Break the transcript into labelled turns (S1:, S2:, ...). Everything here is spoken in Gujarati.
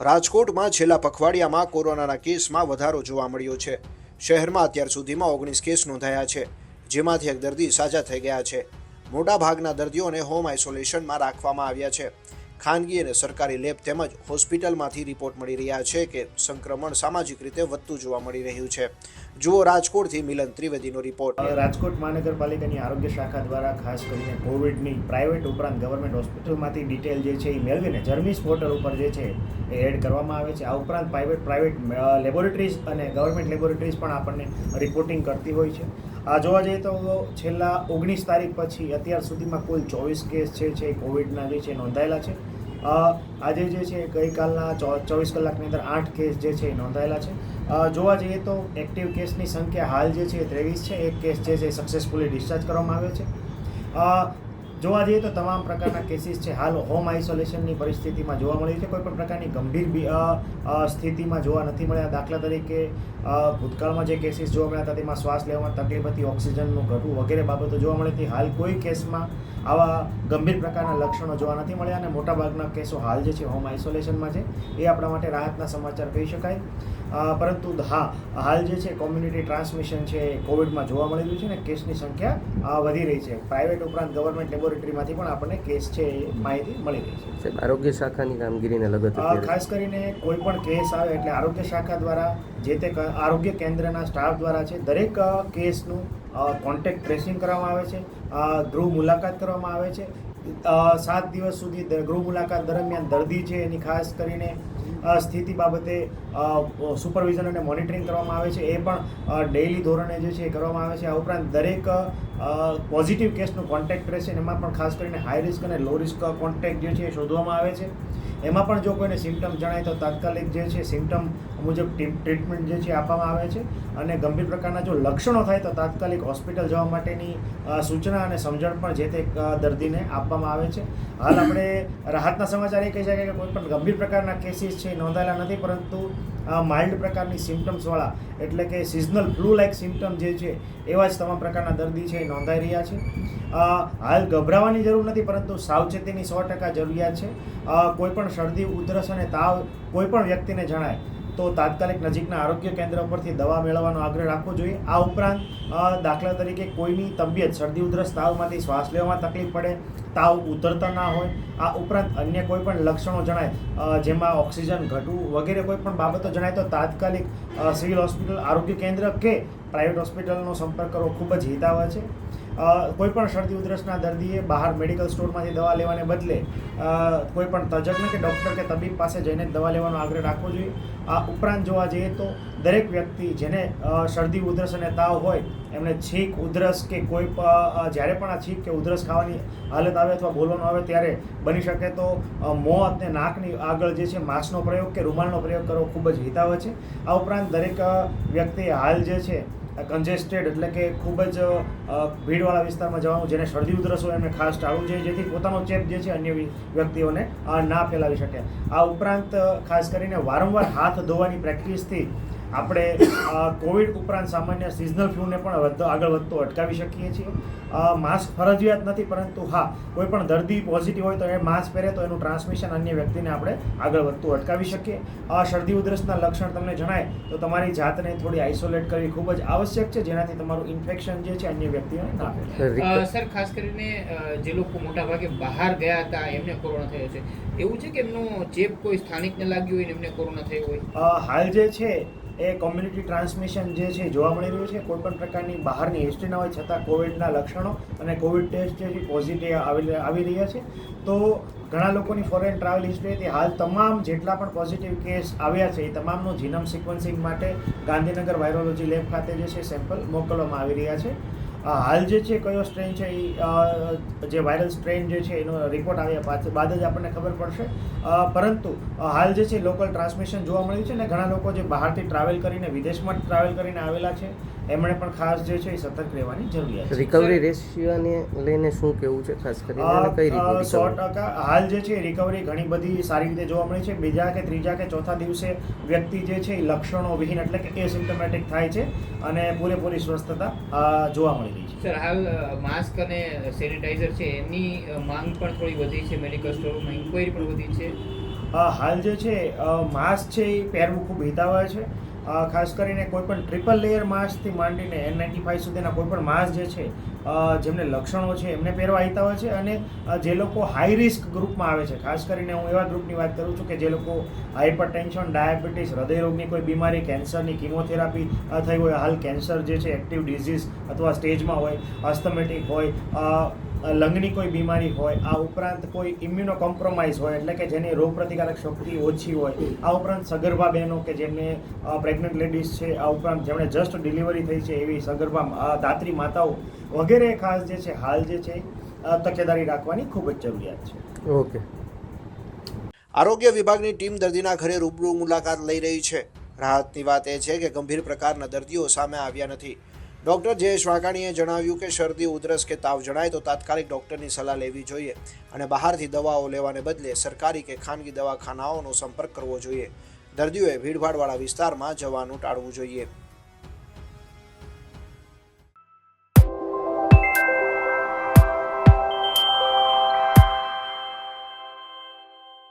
S1: રાજકોટમાં છેલ્લા પખવાડિયામાં કોરોનાના કેસમાં વધારો જોવા મળ્યો છે. શહેરમાં અત્યાર સુધીમાં ઓગણીસ કેસ નોંધાયા છે, જેમાંથી એક દર્દી સાજા થઈ ગયા છે. મોટાભાગના દર્દીઓને હોમ આઇસોલેશનમાં રાખવામાં આવ્યા છે. ખાનગી અને સરકારી લેબ તેમજ હોસ્પિટલમાંથી રિપોર્ટ મળી રહ્યા છે કે સંક્રમણ સામાજિક રીતે વધતું જોવા મળી રહ્યું છે. જુઓ રાજકોટથી મિલન ત્રિવેદીનો રિપોર્ટ
S2: રાજકોટ મહાનગરપાલિકાની આરોગ્ય શાખા દ્વારા ખાસ કરીને કોવિડની પ્રાઇવેટ ઉપરાંત ગવર્મેન્ટ હોસ્પિટલમાંથી ડિટેલ જે છે એ મેળવીને જર્મીસ પોર્ટલ ઉપર જે છે એ એડ કરવામાં આવે છે. આ ઉપરાંત પ્રાઇવેટ પ્રાઇવેટ લેબોરેટરીઝ અને ગવર્મેન્ટ લેબોરેટરીઝ પણ આપણને રિપોર્ટિંગ કરતી હોય છે. આ જોવા જઈએ તો છેલ્લા ઓગણીસ તારીખ પછી અત્યાર સુધીમાં કુલ ચોવીસ કેસ છે કોવિડના જે છે નોંધાયેલા છે. આજે જે છે, ગઈકાલના ચોવીસ કલાકની અંદર આઠ કેસ જે છે, એ નોંધાયેલા છે. જોવા જઈએ તો એક્ટિવ કેસની સંખ્યા હાલ જે છે, ત્રેવીસ છે. એક કેસ જે છે સક્સેસફુલી ડિસ્ચાર્જ કરવામાં આવ્યો છે. જોવા જઈએ તો તમામ પ્રકારના કેસીસ છે. હાલ હોમ આઇસોલેશનની પરિસ્થિતિમાં જોવા મળી છે. કોઈ પણ પ્રકારની ગંભીર સ્થિતિમાં જોવા નથી મળ્યા. દાખલા તરીકે ભૂતકાળમાં જે કેસીસ જોવા મળ્યા હતા, તેમાં શ્વાસ લેવામાં તકલીફ હતી, ઓક્સિજનનું ઘટવું વગેરે બાબતો જોવા મળી હતી. હાલ કોઈ કેસમાં આવા ગંભીર પ્રકારના લક્ષણો જોવા નથી મળ્યા અને મોટાભાગના કેસો હાલ જે છે હોમ આઇસોલેશનમાં છે. એ આપણા માટે રાહતના સમાચાર કહી શકાય. પરંતુ હા હાલ જે છે કોમ્યુનિટી ટ્રાન્સમિશન છે એ કોવિડમાં જોવા મળી રહ્યું છે ને કેસની સંખ્યા વધી રહી છે. પ્રાઇવેટ ઉપરાંત ગવર્મેન્ટ લેબોરેટરીમાંથી પણ આપણને કેસ છે એ માહિતી મળી રહી છે.
S3: આરોગ્ય શાખાની કામગીરીને લગત
S2: ખાસ કરીને કોઈ પણ કેસ આવે એટલે આરોગ્ય શાખા દ્વારા જે તે આરોગ્ય કેન્દ્રના સ્ટાફ દ્વારા છે દરેક કેસનું કોન્ટેક્ટ ટ્રેસિંગ કરવામાં આવે છે. ગૃહ મુલાકાત કરવામાં આવે છે. સાત દિવસ સુધી ગૃહ મુલાકાત દરમિયાન દર્દી છે એની ખાસ કરીને સ્થિતિ બાબતે સુપરવિઝન અને મોનિટરિંગ કરવામાં આવે છે. એ પણ ડેઇલી ધોરણે જે છે એ કરવામાં આવે છે. આ ઉપરાંત દરેક પોઝિટિવ કેસનું કોન્ટેક્ટ ટ્રેસિંગ એમાં પણ ખાસ કરીને હાઈ રિસ્ક અને લો રિસ્ક કોન્ટેક્ટ જે છે એ શોધવામાં આવે છે. એમાં પણ જો કોઈને સિમ્ટમ જણાય તો તાત્કાલિક જે છે સિમ્ટમ મુજબ ટ્રીટમેન્ટ જે છે આપવામાં આવે છે. અને ગંભીર પ્રકારના જો લક્ષણો થાય તો તાત્કાલિક હોસ્પિટલ જવા માટેની સૂચના અને સમજણ પણ જે તે દર્દીને આપવામાં આવે છે. હાલ આપણે રાહતના સમાચાર એ કહી શકાય કે કોઈ પણ ગંભીર પ્રકારના કેસીસ છે નોંધાયેલા નથી, પરંતુ માઇલ્ડ પ્રકારની સિમ્ટમ્સવાળા એટલે કે સિઝનલ ફ્લૂ લાઇક સિમ્ટમ જે છે, એવા જ તમામ પ્રકારના દર્દી છે એ નોંધાઈ રહ્યા છે. હાલ ગભરાવાની જરૂર નથી, પરંતુ સાવચેતીની સો ટકા જરૂરિયાત છે. કોઈપણ શરદી, ઉધરસ અને તાવ કોઈપણ વ્યક્તિને જણાય તો તાત્કાલિક નજીકના આરોગ્ય કેન્દ્ર પરથી દવા મેળવવાનો આગ્રહ રાખવો જોઈએ. આ ઉપરાંત દાખલા તરીકે કોઈની તબિયત શરદી ઉધરસ, તાવમાંથી શ્વાસ લેવામાં તકલીફ પડે, તાવ ઉતરતા ના હોય, આ ઉપરાંત અન્ય કોઈ પણ લક્ષણો જણાય જેમાં ઓક્સિજન ઘટવું વગેરે કોઈ પણ બાબતો જણાય, તો તાત્કાલિક સિવિલ હોસ્પિટલ, આરોગ્ય કેન્દ્ર કે પ્રાઇવેટ હોસ્પિટલનો સંપર્ક કરવો ખૂબ જ હિતાવહ છે. અ, કોઈ પણ શરદી ઉધરસના દર્દીએ બહાર મેડિકલ સ્ટોરમાંથી દવા લેવાને બદલે કોઈપણ કોઈ પણ તજજ્ઞ કે ડૉક્ટર કે તબીબ પાસે જઈને દવા લેવાનો આગ્રહ રાખવો જોઈએ. આ ઉપરાંત જોવા જઈએ તો દરેક વ્યક્તિ જેને શરદી ઉધરસ અને તાવ હોય એમને છીંક ઉધરસ કે કોઈ જ્યારે પણ આ છીંક કે ઉધરસ ખાવાની હાલત આવે અથવા બોલવાનું આવે ત્યારે બની શકે તો મોં અને નાકની આગળ જે છે માસ્કનો પ્રયોગ કે રૂમાલનો પ્રયોગ કરવો ખૂબ જ હિતાવહ છે. આ ઉપરાંત દરેક વ્યક્તિ હાલ જે છે કન્જેસ્ટેડ એટલે કે ખૂબ જ ભીડવાળા વિસ્તારમાં જવાનું, જેને શરદી ઉધરસ હોય એમને ખાસ ટાળવું જોઈએ, જેથી પોતાનો ચેપ જે છે અન્ય વ્યક્તિઓને ના ફેલાવી શકે. આ ઉપરાંત ખાસ કરીને વારંવાર હાથ ધોવાની પ્રેક્ટિસથી આપણે કોવિડ ઉપરાંત સામાન્ય સિઝનલ ફ્લૂને પણ આગળ વધતો અટકાવી શકીએ છીએ. માસ્ક ફરજિયાત નથી પરંતુ હા કોઈ પણ દર્દી પોઝિટિવ હોય તો એ માસ્ક પહેરે તો એનું ટ્રાન્સમિશન અન્ય વ્યક્તિને આપણે આગળ વધતું અટકાવી શકીએ. આ શરદી ઉધરસના લક્ષણ તમને જણાય તો તમારી જાતને થોડી આઇસોલેટ કરવી ખૂબ જ આવશ્યક છે જેનાથી તમારું ઇન્ફેક્શન જે છે અન્ય વ્યક્તિઓને ના ફેલાય.
S4: સર ખાસ કરીને જે લોકો મોટાભાગે બહાર ગયા હતા એમને કોરોના થયો છે. એવું છે કે એમનો ચેપ કોઈ સ્થાનિકને લાગ્યો હોય એમને કોરોના થયો હોય?
S2: હાલ જે છે એ કોમ્યુનિટી ટ્રાન્સમિશન જે છે, જોવા મળી રહ્યું છે, કોઈપણ પ્રકારની બહારની હિસ્ટ્રી ના હોય, છતાં કોવિડના લક્ષણો અને કોવિડ ટેસ્ટ જે પોઝિટિવ આવી રહ્યા છે. તો ઘણા લોકોની ફોરેન ટ્રાવેલ હિસ્ટ્રી હતી. હાલ તમામ જેટલા પણ પોઝિટિવ કેસ આવ્યા છે, એ તમામનું જીનમ સિક્વન્સિંગ માટે ગાંધીનગર વાયરોલોજી લેબ ખાતે જે છે સેમ્પલ મોકલવામાં આવી રહ્યા છે. હાલ જે છે, કયો સ્ટ્રેન છે એ જે વાયરલ સ્ટ્રેન જે છે, એનો રિપોર્ટ આવ્યા બાદ જ આપણને ખબર પડશે. પરંતુ હાલ જે છે લોકલ ટ્રાન્સમિશન જોવા મળ્યું છે ને, ઘણા લોકો જે બહારથી ટ્રાવેલ કરીને, વિદેશમાં ટ્રાવેલ કરીને આવેલા છે. એમણે પણ ખાસ જે છે એ સતર્ક રહેવાની જરૂરિયાત છે.
S3: રિકવરી રેશિયોને લઈને શું કેવું છે ખાસ કરીને કઈ
S2: અ, સો ટકા. હાલ જે છે રિકવરી ઘણી બધી સારી રીતે જોવા મળે છે. બીજા કે ત્રીજા કે ચોથા દિવસે વ્યક્તિ જે છે એ લક્ષણો વિહીન એટલે કે એસિમ્ટમેટિક થાય છે અને પૂરેપૂરી સ્વસ્થતા જોવા મળી રહી છે.
S4: સર હાલ માસ્ક અને સેનિટાઈઝર છે એની માંગ પણ થોડી વધી છે મેડિકલ સ્ટોરમાં ઇન્ક્વાયરી પણ વધી છે?
S2: હાલ જે છે માસ્ક છે એ પહેરવું ખૂબ હિતાવહ છે. ખાસ કરીને કોઈ પણ ટ્રિપલ લેયર માસ્કથી માંડીને એન નાઇન્ટી ફાઇવ સુધીના કોઈ પણ માસ્ક જે છે જેમને લક્ષણો છે, એમને પહેરવા આવતા હોય છે અને જે લોકો હાઈ રિસ્ક ગ્રુપમાં આવે છે. ખાસ કરીને હું એવા ગ્રુપની વાત કરું છું કે જે લોકો હાઇપર ટેન્શન ડાયાબિટીસ હૃદયરોગની કોઈ બીમારી કેન્સરની કિમોથેરાપી થઈ હોય, હાલ કેન્સર જે છે એક્ટિવ ડિઝીઝ અથવા સ્ટેજમાં હોય અસ્થમેટિક હોય લંગની કોઈ બીમારી હોય આ ઉપરાંત કોઈ ઇમ્યુનો કોમ્પ્રોમાઇઝ હોય એટલે કે જેની રોગ પ્રતિકારક શક્તિ ઓછી હોય આ ઉપરાંત સગર્ભા બહેનો કે જેમને પ્રેગ્નન્ટ લેડીઝ છે આ ઉપરાંત જેમણે જસ્ટ ડિલિવરી થઈ છે એવી સગર્ભા દાત્રી માતાઓ વગેરે ખાસ જે છે હાલ જે છે તકેદારી રાખવાની ખૂબ જ જરૂરિયાત છે.
S3: ઓકે.
S1: આરોગ્ય વિભાગની ટીમ દર્દીના ઘરે રૂબરૂ મુલાકાત લઈ રહી છે. રાહતની વાત એ છે કે ગંભીર પ્રકારના દર્દીઓ સામે આવ્યા નથી. ડોક્ટર જયેશ વાઘાણીએ જણાવ્યું કે શરદી, ઉધરસ કે તાવ જણાય તો તાત્કાલિક ડૉક્ટરની સલાહ લેવી જોઈએ અને બહારથી દવાઓ લેવાને બદલે સરકારી કે ખાનગી દવાખાનાઓનો સંપર્ક કરવો જોઈએ. દર્દીઓએ ભીડભાડવાળા વિસ્તારમાં જવાનું ટાળવું જોઈએ.